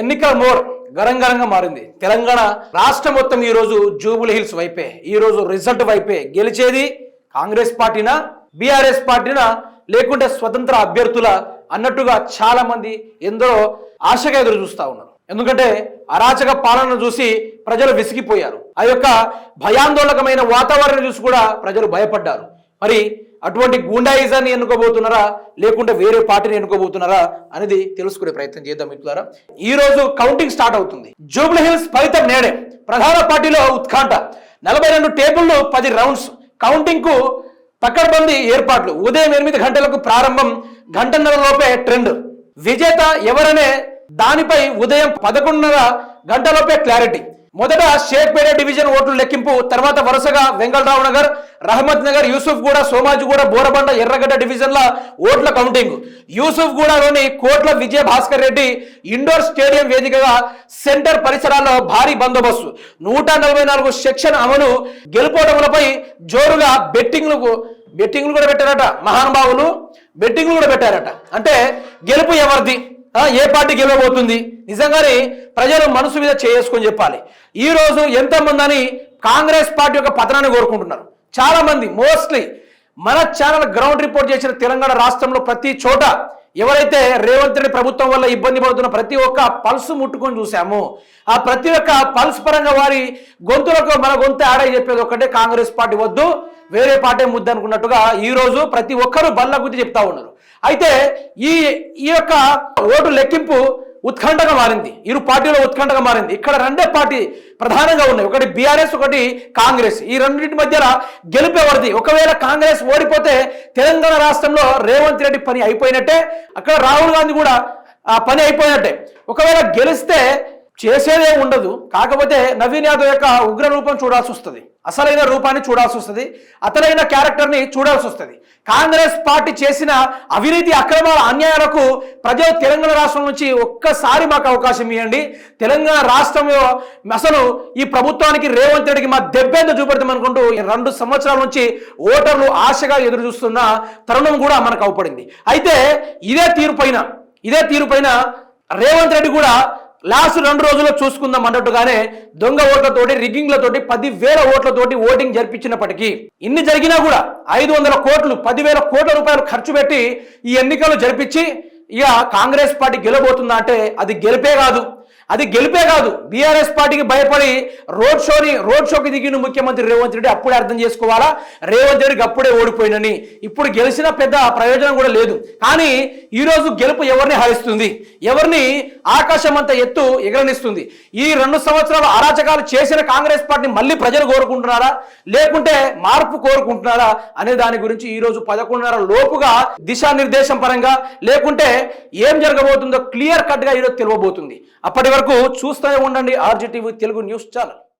ఎన్నికల మోర్ గరంగరంగా మారింది. తెలంగాణ రాష్ట్రం మొత్తం ఈ రోజు జూబుల్ హిల్స్ వైపే ఈ రోజు రిజల్ట్ వైపే గెలిచేది కాంగ్రెస్ పార్టీనా బీఆర్ఎస్ పార్టీనా లేకుంటే స్వతంత్ర అభ్యర్థుల అన్నట్టుగా చాలా మంది ఎందరో ఆశగా ఎదురు చూస్తూ ఉన్నారు. ఎందుకంటే అరాచక పాలన చూసి ప్రజలు విసిగిపోయారు. ఆ యొక్క భయాందోళకమైన వాతావరణం చూసి కూడా ప్రజలు భయపడ్డారు. మరి అటువంటి గూండాయిజాన్ని ఎన్నుకోబోతున్నారా? లేకుంటే వేరే పార్టీని ఎన్నుకోబోతున్నారా? అనేది తెలుసుకునే ప్రయత్నం చేద్దాం మిత్రులారా. ఈ రోజు కౌంటింగ్ స్టార్ట్ అవుతుంది. జూబ్లీ హిల్స్ ఫలితం నేడే. ప్రధాన పార్టీలో ఉత్కంఠ. నలభై రెండు టేబుల్లు పది రౌండ్స్. కౌంటింగ్కు పక్కడబంది ఏర్పాట్లు. ఉదయం ఎనిమిది గంటలకు ప్రారంభం. గంటన్నర లోపే ట్రెండ్. విజేత ఎవరనే దానిపై ఉదయం పదకొండున్నర గంటలోపే క్లారిటీ. మొదట షేక్పేట డివిజన్ ఓట్ల లెక్కింపు తర్వాత వరుసగా వెంగళరావు నగర్ రహమత్ నగర్ యూసుఫ్ గూడ సోమాజిగూడ బోరబండ ఎర్రగడ్డ డివిజన్ల ఓట్ల కౌంటింగ్. యూసుఫ్ గూడలోని కోట్ల విజయ భాస్కర్ రెడ్డి ఇండోర్ స్టేడియం వేదికగా సెంటర్ పరిసరాల్లో భారీ బందోబస్తు. నూట నలభై నాలుగు సెక్షన్ అమలు గెలుపోవడములపై జోరుగా బెట్టింగ్లకు బెట్టింగ్లు కూడా పెట్టారట మహానుభావులు. బెట్టింగ్లు కూడా పెట్టారట. అంటే గెలుపు ఎవరిది? ఏ పార్టీ గెలవబోతుంది? నిజంగానే ప్రజలు మనసు మీద చేసుకొని చెప్పాలి. ఈ రోజు ఎంతమంది అని కాంగ్రెస్ పార్టీ యొక్క పతనాన్ని కోరుకుంటున్నారు. చాలామంది మోస్ట్లీ మన ఛానల్ గ్రౌండ్ రిపోర్ట్ చేసిన తెలంగాణ రాష్ట్రంలో ప్రతి చోట ఎవరైతే రేవంత్ రెడ్డి ప్రభుత్వం వల్ల ఇబ్బంది పడుతున్న ప్రతి ఒక్క పల్స్ ముట్టుకొని చూసాము ఆ ప్రతి ఒక్క పల్స్ పరంగా వారి గొంతులకు మన గొంతు ఆడే చెప్పేది ఒక్కటే కాంగ్రెస్ పార్టీ వద్దు వేరే పార్టీ ముద్దు అనుకున్నట్టుగా ఈ రోజు ప్రతి ఒక్కరూ బల్ల గుర్తి చెప్తా ఉన్నారు. అయితే ఈ ఈ యొక్క ఓటు లెక్కింపు ఉత్కంఠగా మారింది. ఇరు పార్టీలో ఉత్కంఠగా మారింది. ఇక్కడ రెండే పార్టీ ప్రధానంగా ఉన్నాయి. ఒకటి బీఆర్ఎస్ ఒకటి కాంగ్రెస్. ఈ రెండింటి మధ్య గెలిపేవారిది ఒకవేళ కాంగ్రెస్ ఓడిపోతే తెలంగాణ రాష్ట్రంలో రేవంత్ రెడ్డి పని అయిపోయినట్టే అక్కడ రాహుల్ గాంధీ కూడా ఆ పని అయిపోయినట్టే. ఒకవేళ గెలిస్తే చేసేదే ఉండదు. కాకపోతే నవీన్ యాదవ్ యొక్క ఉగ్ర రూపం చూడాల్సి వస్తుంది. అసలైన రూపాన్ని చూడాల్సి వస్తుంది. అతలైన క్యారెక్టర్ని చూడాల్సి వస్తుంది. కాంగ్రెస్ పార్టీ చేసిన అవినీతి అక్రమాల అన్యాయాలకు ప్రజలు తెలంగాణ రాష్ట్రం నుంచి ఒక్కసారి మాకు అవకాశం ఇవ్వండి తెలంగాణ రాష్ట్రంలో అసలు ఈ ప్రభుత్వానికి రేవంత్ రెడ్డికి మా దెబ్బేంత చూపెడతాం అనుకుంటూ రెండు సంవత్సరాల నుంచి ఓటర్లు ఆశగా ఎదురు చూస్తున్న తరుణం కూడా మనకు అవపడింది. అయితే ఇదే తీరు పైన ఇదే తీరు పైన రేవంత్ రెడ్డి కూడా లాస్ట్ రెండు రోజుల్లో చూసుకుందాం అన్నట్టుగానే దొంగ ఓట్లతోటి రిగ్గింగ్లతోటి పది వేల ఓట్లతోటి ఓటింగ్ జరిపించినప్పటికీ ఇన్ని జరిగినా కూడా ఐదు వందల కోట్లు పదివేల కోట్ల రూపాయలు ఖర్చు పెట్టి ఈ ఎన్నికలు జరిపించి ఇక కాంగ్రెస్ పార్టీ గెలబోతుందా అంటే అది గెలిపే కాదు. అది గెలిపే కాదు. బీఆర్ఎస్ పార్టీకి భయపడి రోడ్ షోని రోడ్ షోకి దిగిన ముఖ్యమంత్రి రేవంత్ రెడ్డి అప్పుడే అర్థం చేసుకోవాలా? రేవంత్ రెడ్డికి అప్పుడే ఓడిపోయినని. ఇప్పుడు గెలిచిన పెద్ద ప్రయోజనం కూడా లేదు. కానీ ఈరోజు గెలుపు ఎవరిని హరిస్తుంది? ఎవరిని ఆకాశం అంత ఎత్తు ఎగరనిస్తుంది? ఈ రెండు సంవత్సరాలు అరాచకాలు చేసిన కాంగ్రెస్ పార్టీ మళ్ళీ ప్రజలు కోరుకుంటున్నారా? లేకుంటే మార్పు కోరుకుంటున్నారా? అనే దాని గురించి ఈ రోజు పదకొండున్నర లోపుగా దిశానిర్దేశం పరంగా లేకుంటే ఏం జరగబోతుందో క్లియర్ కట్గా ఈరోజు తెలియబోతుంది. అప్పటి వరకు చూస్తూనే ఉండండి ఆర్జీటీవీ తెలుగు న్యూస్ ఛానల్.